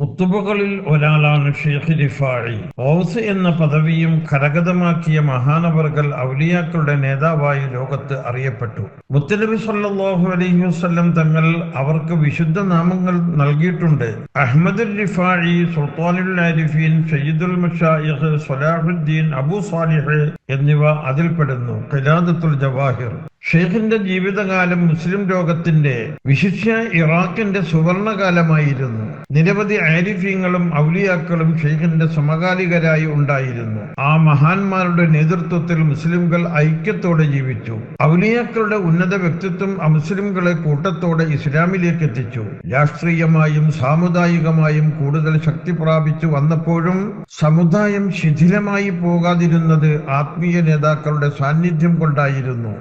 കുത്തുബകളിൽ ഒരാളാണ് ഷെയ്ഖ് റിഫാഴി ഔസ് എന്ന പദവിയും കരഗതമാക്കിയ മഹാനവർകൾ ഔലിയാക്കളുടെ നേതാവായി ലോകത്ത് അറിയപ്പെട്ടു. മുത്തനബി സല്ലാഹു അലൈഹി വസല്ലം തങ്ങൾ അവർക്ക് വിശുദ്ധ നാമങ്ങൾ നൽകിയിട്ടുണ്ട്. അഹമ്മദുൽ റിഫാഴി സുൽത്താനുൽ ആരിഫീൻ സയ്യിദുൽ മഷായിഖ് സലാഹുദ്ദീൻ അബു സാലിഹ് എന്നിവ അതിൽപ്പെടുന്നു. ഖിലാദത്തുൽ ജവാഹിർ. ഷെയ്ഖിന്റെ ജീവിതകാലം മുസ്ലിം ലോകത്തിന്റെ വിശിഷ്യ ഇറാഖിന്റെ സുവർണകാലമായിരുന്നു. നിരവധി ആരിഫ്യങ്ങളും ഔലിയാക്കളും ഷെയ്ഖിന്റെ സമകാലികരായി ഉണ്ടായിരുന്നു. ആ മഹാന്മാരുടെ നേതൃത്വത്തിൽ മുസ്ലിംകൾ ഐക്യത്തോടെ ജീവിച്ചു. ഔലിയാക്കളുടെ ഉന്നത വ്യക്തിത്വം അമുസ്ലിംകളെ കൂട്ടത്തോടെ ഇസ്ലാമിലേക്ക് എത്തിച്ചു. രാഷ്ട്രീയമായും സാമുദായികമായും കൂടുതൽ ശക്തി പ്രാപിച്ചു വന്നപ്പോഴും സമുദായം ശിഥിലമായി പോകാതിരുന്നത് ആത്മീയ നേതാക്കളുടെ സാന്നിധ്യം കൊണ്ടായിരുന്നു.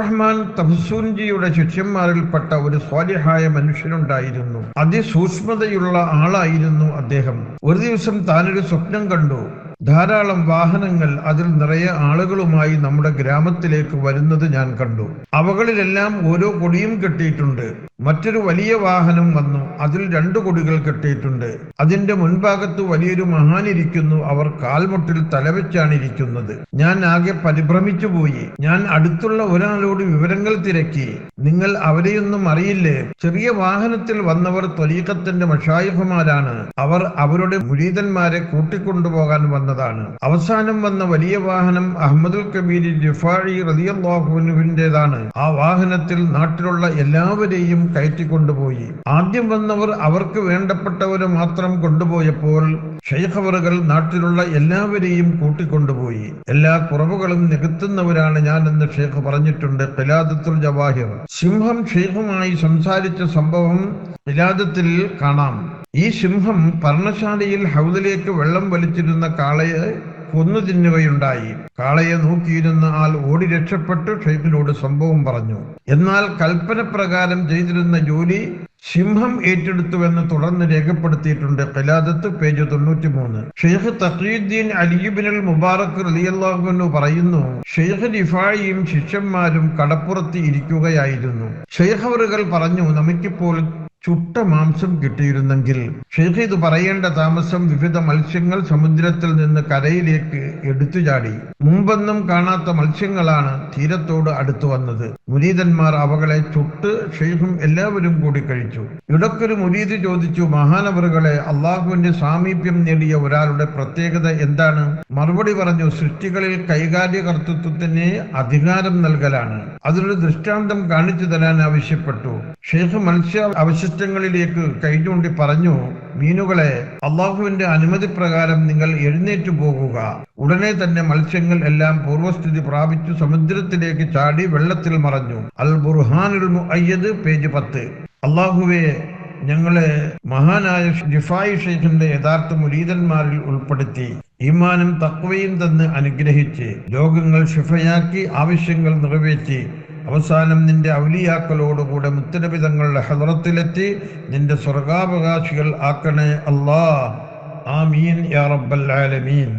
അബ്ദുറഹ്മാൻ തഹസൂൻജിയുടെ ശിഷ്യന്മാരിൽപ്പെട്ട ഒരു സ്വാലിഹായ മനുഷ്യനുണ്ടായിരുന്നു. അതിസൂക്ഷ്മതയുള്ള ആളായിരുന്നു അദ്ദേഹം. ഒരു ദിവസം താനൊരു സ്വപ്നം കണ്ടു. ധാരാളം വാഹനങ്ങൾ അതിൽ നിറയെ ആളുകളുമായി നമ്മുടെ ഗ്രാമത്തിലേക്ക് വരുന്നത് ഞാൻ കണ്ടു. അവകളിലെല്ലാം ഓരോ കൊടിയും കെട്ടിയിട്ടുണ്ട്. മറ്റൊരു വലിയ വാഹനം വന്നു. അതിൽ രണ്ട് കൊടികൾ കെട്ടിയിട്ടുണ്ട്. അതിന്റെ മുൻഭാഗത്ത് വലിയൊരു മഹാനിരിക്കുന്നു. അവർ കാൽമുട്ടിൽ തലവെച്ചാണ് ഇരിക്കുന്നത്. ഞാൻ ആകെ പരിഭ്രമിച്ചു പോയി. ഞാൻ അടുത്തുള്ള ഒരാളോട് വിവരങ്ങൾ തിരക്കി. നിങ്ങൾ അവരെയൊന്നും അറിയില്ലേ? ചെറിയ വാഹനത്തിൽ വന്നവർ ത്വരീഖത്തിന്റെ മഷായുഹമാരാണ്. അവർ അവരുടെ മുരീതന്മാരെ കൂട്ടിക്കൊണ്ടുപോകാൻ വന്നതാണ് അവസാനം വന്ന വലിയ വാഹനം അഹമ്മദുൽ കബീർ റിഫാഴി റലിയല്ലാഹുവിന്റെതാണ് ആ വാഹനത്തിൽ നാട്ടിലുള്ള എല്ലാവരെയും കയറ്റിക്കൊണ്ടുപോയി. ആദ്യം വന്നവർ അവർക്ക് വേണ്ടപ്പെട്ടവരെ മാത്രം കൊണ്ടുപോയപ്പോൾ ഷെയ്ഖവറുകൾ നാട്ടിലുള്ള എല്ലാവരെയും കൂട്ടിക്കൊണ്ടുപോയി. എല്ലാ കുറവുകളും നികത്തുന്നവരാണ് ഞാൻ എന്ന് ഷെയ്ഖ് പറഞ്ഞിട്ടുണ്ട്. ഖിലാദത്തുൽ ജവാഹിർ. സിംഹം ഷെയ്ഖുമായി സംസാരിച്ച സംഭവം ഖിലാദത്തിൽ കാണാം. ഈ സിംഹം പർണശാലയിൽ ഹൗദിലേക്ക് വെള്ളം വലിച്ചിരുന്ന കാളയെ കൊന്നു തിന്നുകയുണ്ടായി. കാളയെ നോക്കിയിരുന്ന ആൾ ഓടി രക്ഷപ്പെട്ട് ഷെയ്ഖിനോട് സംഭവം പറഞ്ഞു. എന്നാൽ കൽപ്പന പ്രകാരം ചെയ്തിരുന്ന ജോലി സിംഹം ഏറ്റെടുത്തുവെന്ന് തുടർന്ന് രേഖപ്പെടുത്തിയിട്ടുണ്ട്. കലാദത്ത് പേജ് തൊണ്ണൂറ്റി മൂന്ന് ഷെയ്ഖ് തഖീദ്ദീൻ അലിയുബിനൽ മുബാറക് റലിയല്ലാഹുവിനു പറയുന്നു ഷെയ്ഖ് ലിഫായിയും ശിഷ്യന്മാരും കടപ്പുറത്ത് ഇരിക്കുകയായിരുന്നു. ഷെയ്ഖ് അവറുകൾ പറഞ്ഞു നമുക്കിപ്പോൾ ചുട്ട മാംസം കിട്ടിയിരുന്നെങ്കിൽ ഷെയ്ഖ് ഇത് പറയേണ്ട താമസം വിവിധ മത്സ്യങ്ങൾ സമുദ്രത്തിൽ നിന്ന് കരയിലേക്ക് എടുത്തു ചാടി. മുമ്പൊന്നും കാണാത്ത മത്സ്യങ്ങളാണ് തീരത്തോട് അടുത്തു വന്നത്. മുരീതന്മാർ അവകളെ ചുട്ട് ഷെയ്ഖും എല്ലാവരും കൂടി കഴിച്ചു. ഇടക്കൊരു മുരീദ് ചോദിച്ചു മഹാനവറുകളെ അള്ളാഹുവിന്റെ സാമീപ്യം നേടിയ ഒരാളുടെ പ്രത്യേകത എന്താണ്? മറുപടി പറഞ്ഞു സൃഷ്ടികളിൽ കൈകാര്യകർത്തൃത്വത്തിന് അധികാരം നൽകലാണ്. അതിനൊരു ദൃഷ്ടാന്തം കാണിച്ചു തരാൻ ആവശ്യപ്പെട്ടു. ഷെയ്ഖ് മത്സ്യ അവശിഷ്ടങ്ങളിലേക്ക് കൈചൂണ്ടി പറഞ്ഞു മീനുകളെ അള്ളാഹുവിന്റെ അനുമതി പ്രകാരം നിങ്ങൾ എഴുന്നേറ്റു പോകുക. ഉടനെ തന്നെ മത്സ്യങ്ങൾ എല്ലാം പൂർവസ്ഥിതി പ്രാപിച്ചു സമുദ്രത്തിലേക്ക് ചാടി വെള്ളത്തിൽ മറഞ്ഞു. അൽ ബുർഹാനുൽ മുഅയ്യദ് പേജ് പത്ത്. അള്ളാഹുവെ ഞങ്ങളെ മഹാനായ ജിഫായി ഷെയ്ഖിന്റെ യഥാർത്ഥ മുരീതന്മാരിൽ ഉൾപ്പെടുത്തി ഈമാനും തക്വയും തന്ന് അനുഗ്രഹിച്ച് ലോകങ്ങൾ ഷിഫയാക്കി ആവശ്യങ്ങൾ നിറവേറ്റി അവസാനം നിന്റെ ഔലിയാക്കളോടുകൂടെ മുത്തനബി തങ്ങളുടെ ഹദറത്തിലെത്തി നിന്റെ സ്വർഗാവകാശികൾ ആക്കണേ അല്ലാ ആമീൻ യാ റബ്ബൽ ആലമീൻ.